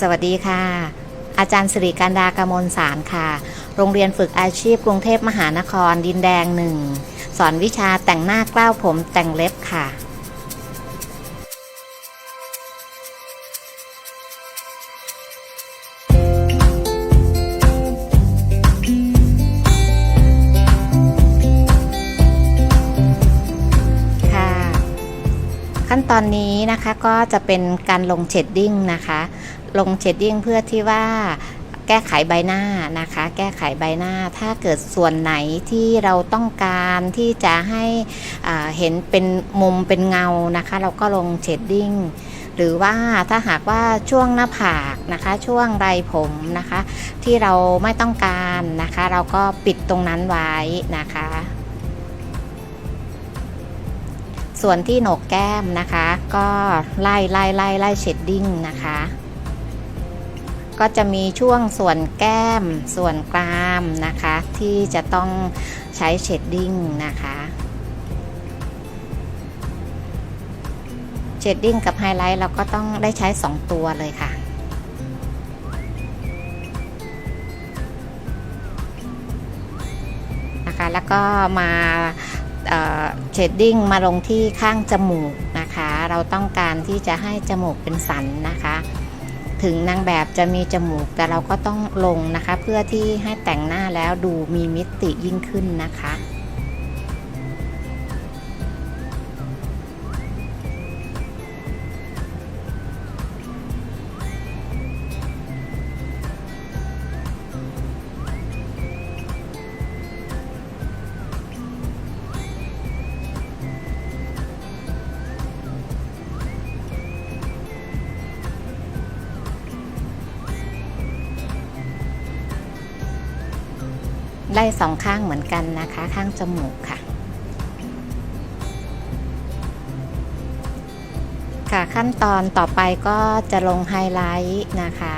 สวัสดีค่ะ อาจารย์สิริการดากมลสารค่ะ โรงเรียนฝึกอาชีพกรุงเทพมหานครดินแดงหนึ่ง สอนวิชาแต่งหน้ากล้าวผมแต่งเล็บค่ะค่ะขั้นตอนนี้นะคะก็จะเป็นการลงเชดดิ้งนะคะ ลงเชดดิ้งเพื่อที่ว่าแก้ไขใบหน้านะคะ แก้ไขใบหน้า ถ้าเกิดส่วนไหนที่เราต้องการที่จะให้เห็นเป็นมุมเป็นเงานะคะ เราก็ลงเชดดิ้งหรือว่าถ้าหากว่าช่วงหน้าผากนะคะ ช่วงไรผมนะคะ ที่เราไม่ต้องการนะคะ เราก็ปิดตรงนั้นไว้นะคะ ส่วนที่โหนกแก้มนะคะ ก็ไล่ไล่ไล่ไล่เชดดิ้งนะคะ ก็จะมีช่วงส่วนแก้ม ส่วนกรามนะคะ ที่จะต้องใช้เชดดิ้งนะคะเชดดิ้งกับไฮไลท์เราก็ต้องได้ใช้ 2 ตัวเลยค่ะนะคะแล้วก็มาเชดดิ้งมาลงที่ข้างจมูกนะคะ เราต้องการที่จะให้จมูกเป็นสันนะคะ ถึงนางแบบจะมีจมูกแต่เราก็ต้องลงนะคะ เพื่อที่ให้แต่งหน้าแล้วดูมีมิติยิ่งขึ้นนะคะ สองข้างเหมือนกันนะคะ ข้างจมูกค่ะ ค่ะขั้นตอนต่อไปก็จะลงไฮไลท์นะคะ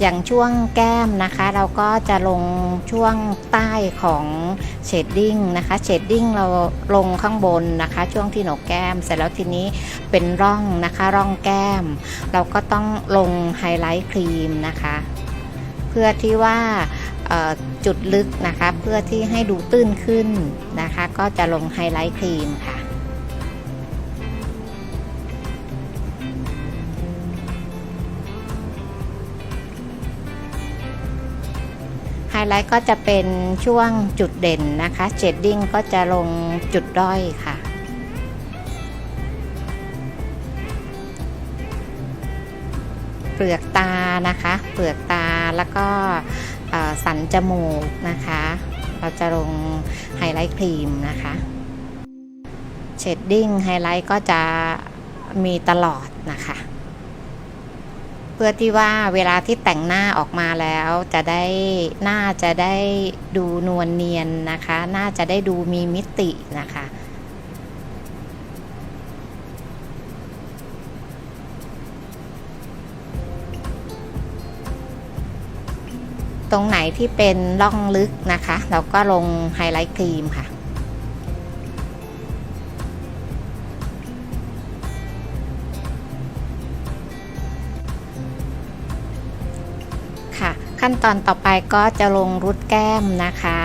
อย่างช่วงแก้มนะคะ เราก็จะลงช่วงใต้ของเชดดิ้งนะคะเชดดิ้งเราลงข้างบนนะคะ ช่วงที่หนกแก้ม เสร็จแล้วทีนี้เป็นร่องนะคะ ร่องแก้ม เราก็ต้องลงไฮไลท์ครีมนะคะ เพื่อที่ว่าจุดลึกนะคะ เพื่อที่ให้ดูตื้นขึ้นนะคะ ก็จะลงไฮไลท์ครีมค่ะ ไฮไลท์ก็จะเป็นช่วงจุดเด่นนะคะเจดดิ้งก็จะลงจุดด้อยค่ะเปลือกตานะคะ เปลือกตา แล้วก็สันจมูกนะคะ เราจะลงไฮไลท์ครีมนะคะเชดดิ้งไฮไลท์ก็จะมีตลอดนะคะ เพื่อที่ว่าเวลาที่แต่งหน้าออกมาแล้วจะได้หน้าจะได้ดูนวลเนียนนะคะ หน้าจะได้ดูมีมิตินะคะ ตรงไหนที่เป็นร่องลึกนะคะ เราก็ลงไฮไลท์ครีมค่ะ ค่ะ ขั้นตอนต่อไปก็จะลงรุดแก้มนะคะ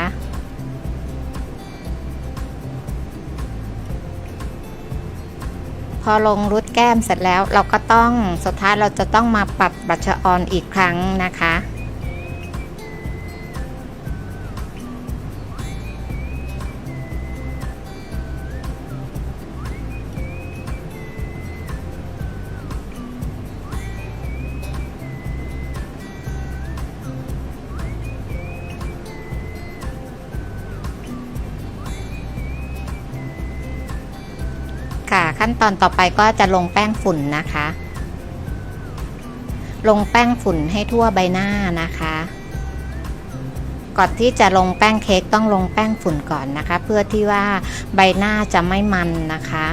พอลงรุดแก้มเสร็จแล้วเราก็ต้องสุดท้ายเราจะต้องมาปรับบัชออนอีกครั้งนะคะ ค่ะ ขั้นตอนต่อไปก็จะลงแป้งฝุ่นนะคะ ลงแป้งฝุ่นให้ทั่วใบหน้านะคะก่อนที่จะลงแป้งเค้กต้องลงแป้งฝุ่นก่อนนะคะ เพื่อที่ว่าใบหน้าจะไม่มันนะคะ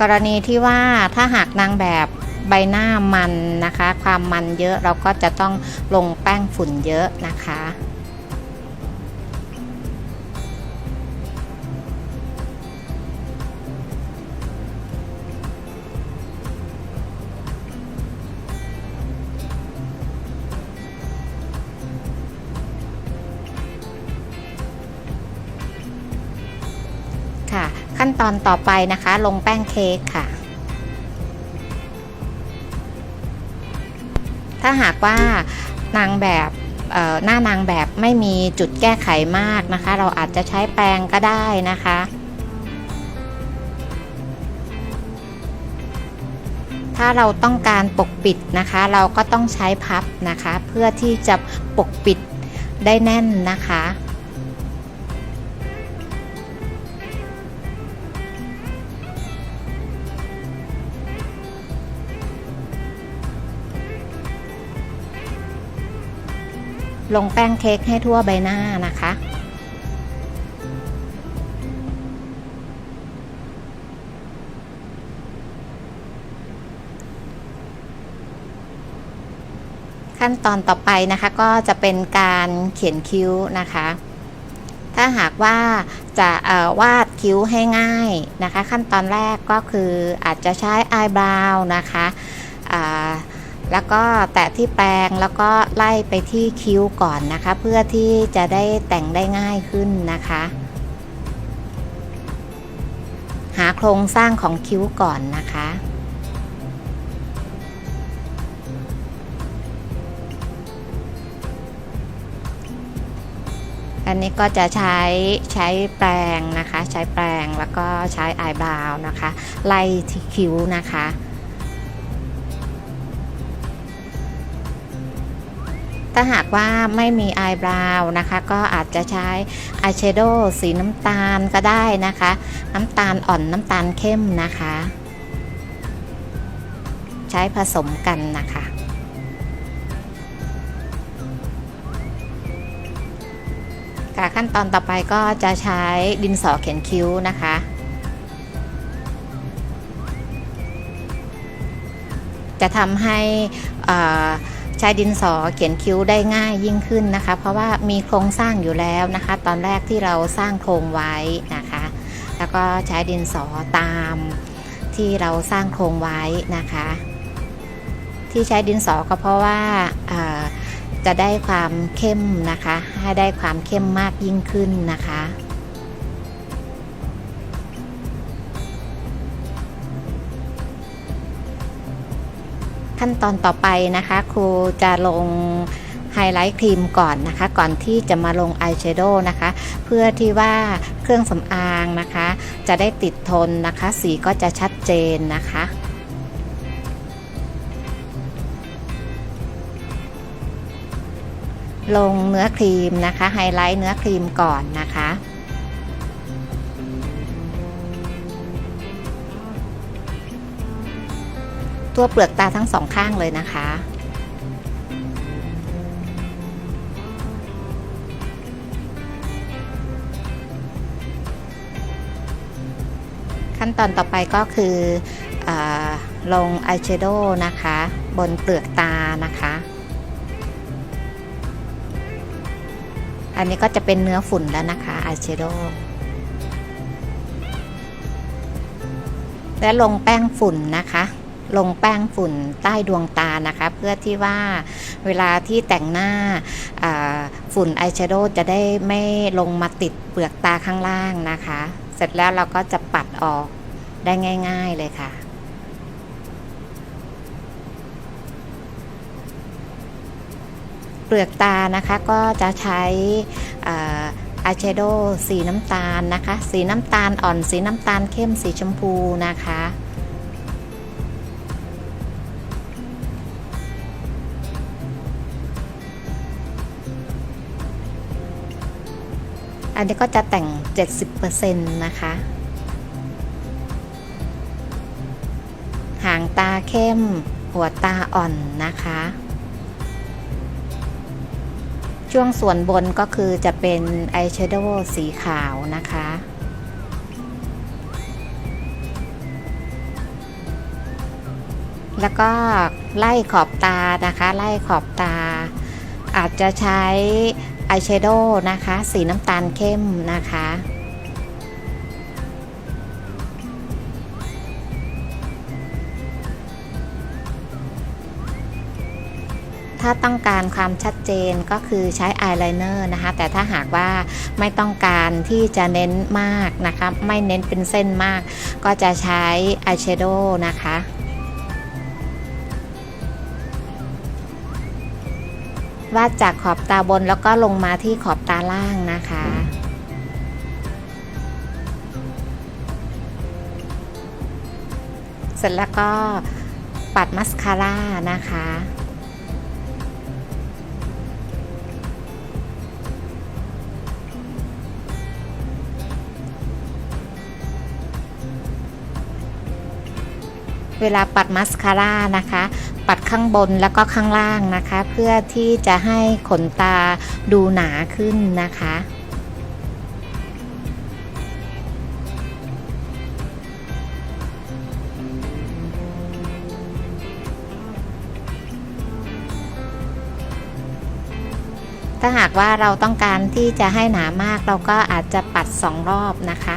กรณีที่ว่าถ้าหากนางแบบใบหน้ามันนะคะ ความมันเยอะเราก็จะต้องลงแป้งฝุ่นเยอะนะคะ ขั้นตอนต่อไปนะคะ ลงแป้งเค้กค่ะ ถ้าหากว่านางแบบหน้านางแบบไม่มีจุดแก้ไขมากนะคะ เราอาจจะใช้แปรงก็ได้นะคะ ถ้าเราต้องการปกปิดนะคะ เราก็ต้องใช้พับนะคะ เพื่อที่จะปกปิดได้แน่นนะคะ ลงแป้งเค้กให้ทั่วใบหน้านะคะ ขั้นตอนต่อไปนะคะก็จะเป็นการเขียนคิ้วนะคะ ถ้าหากว่าจะวาดคิ้วให้ง่ายนะคะ ขั้นตอนแรกก็คืออาจจะใช้อายบราวนะคะ แล้วก็แตะที่แปรงแล้วก็ไล่ไปที่คิ้วก่อนนะคะ เพื่อที่จะได้แต่งได้ง่ายขึ้นนะคะ หาโครงสร้างของคิ้วก่อนนะคะอันนี้ก็จะใช้ใช้แปรงนะคะ ใช้แปรงแล้วก็ใช้อายบราวนะคะ ไล่ที่คิ้วนะคะ ถ้าหากว่าไม่มีอายบราวนะคะ ก็อาจจะใช้อายแชโดว์สีน้ำตาลก็ได้นะคะ น้ำตาลอ่อนน้ำตาลเข้มนะคะ ใช้ผสมกันนะคะค่ะขั้นตอนต่อไปก็จะใช้ดินสอเขียนคิ้วนะคะจะทำให้อ่อ ใช้ดินสอเขียนคิ้วได้ง่ายยิ่งขึ้นนะคะ เพราะว่ามีโครงสร้างอยู่แล้วนะคะ ตอนแรกที่เราสร้างโครงไว้นะคะ แล้วก็ใช้ดินสอตามที่เราสร้างโครงไว้นะคะ ที่ใช้ดินสอก็เพราะว่าจะได้ความเข้มนะคะ ให้ได้ความเข้มมากยิ่งขึ้นนะคะ ขั้นตอนต่อไปนะคะ ครูจะลงไฮไลท์ครีมก่อนนะคะ ก่อนที่จะมาลงอายแชโดว์นะคะ เพื่อที่ว่าเครื่องสำอางนะคะ จะได้ติดทนนะคะ สีก็จะชัดเจนนะคะลงเนื้อครีมนะคะ ไฮไลท์เนื้อครีมก่อนนะคะ ตัวเปลือกตาทั้งสองข้างเลยนะคะ ขั้นตอนต่อไปก็คืออลงอายแชโดว์นะคะ บนเปลือกตานะคะ อันนี้ก็จะเป็นเนื้อฝุ่นแล้วนะคะอายแชโดว์และลงแป้งฝุ่นนะคะ ลงแป้งฝุ่นใต้ดวงตานะคะ เพื่อที่ว่าเวลาที่แต่งหน้าฝุ่นอายแชโดว์จะได้ไม่ลงมาติดเปลือกตาข้างล่างนะคะ เสร็จแล้วเราก็จะปัดออกได้ง่าย ๆเลยค่ะเปลือกตานะคะก็จะใช้อายแชโดว์สีน้ำตาลนะคะ สีน้ำตาลอ่อนสีน้ำตาลเข้มสีชมพูนะคะ อันนี้ก็จะแต่ง 70%นะคะ หางตาเข้ม หัวตาอ่อนนะคะ ช่วงส่วนบนก็คือจะเป็นอายแชโดว์สีขาวนะคะแล้วก็ไล่ขอบตานะคะ ไล่ขอบตา อาจจะใช้ อายแชโดว์นะคะ สีน้ำตาลเข้มนะคะ ถ้าต้องการความชัดเจนก็คือใช้อายไลเนอร์นะคะ แต่ถ้าหากว่าไม่ต้องการที่จะเน้นมากนะคะ ไม่เน้นเป็นเส้นมาก ก็จะใช้อายแชโดว์นะคะ วาดจากขอบตาบนแล้วก็ลงมาที่ขอบตาล่างนะคะ เสร็จแล้วก็ปัดมัสคาร่านะคะเวลาปัดมัสคาร่านะคะ ปัดข้างบนแล้วก็ข้างล่างนะคะ เพื่อที่จะให้ขนตาดูหนาขึ้นนะคะถ้าหากว่าเราต้องการที่จะให้หนามากเราก็อาจจะปัดสองรอบนะคะ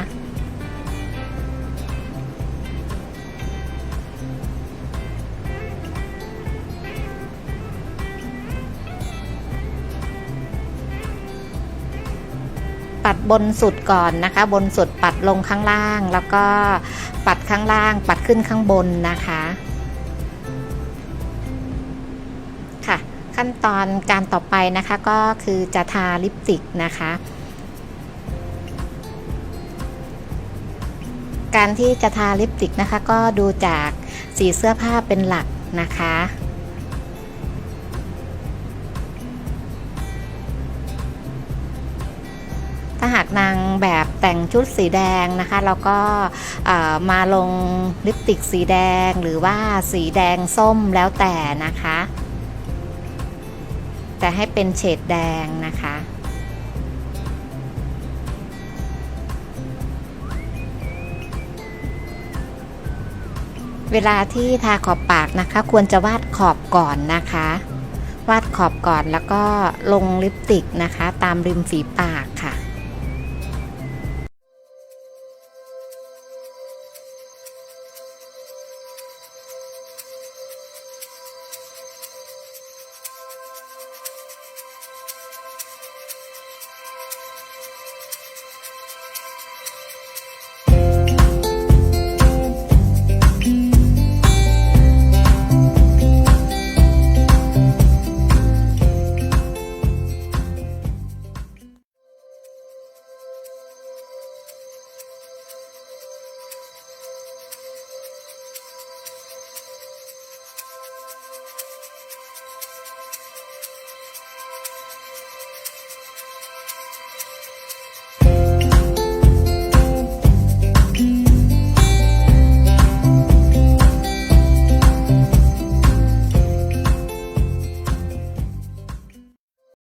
บนสุดก่อนนะคะ บนสุดปัดลงข้างล่าง แล้วก็ปัดข้างล่าง ปัดขึ้นข้างบนนะคะค่ะ ขั้นตอนการต่อไปนะคะก็คือจะทาลิปสติกนะคะการที่จะทาลิปสติกนะคะก็ดูจากสีเสื้อผ้าเป็นหลักนะคะ นางแบบแต่งชุดสีแดงนะคะเราก็มาลงลิปสติกสีแดงหรือว่าสีแดงส้มแล้วแต่นะคะ แต่ให้เป็นเฉดแดงนะคะเวลาที่ทาขอบปากนะคะ ควรจะวาดขอบก่อนนะคะ วาดขอบก่อนแล้วก็ลงลิปสติกนะคะ ตามริมฝีปากค่ะ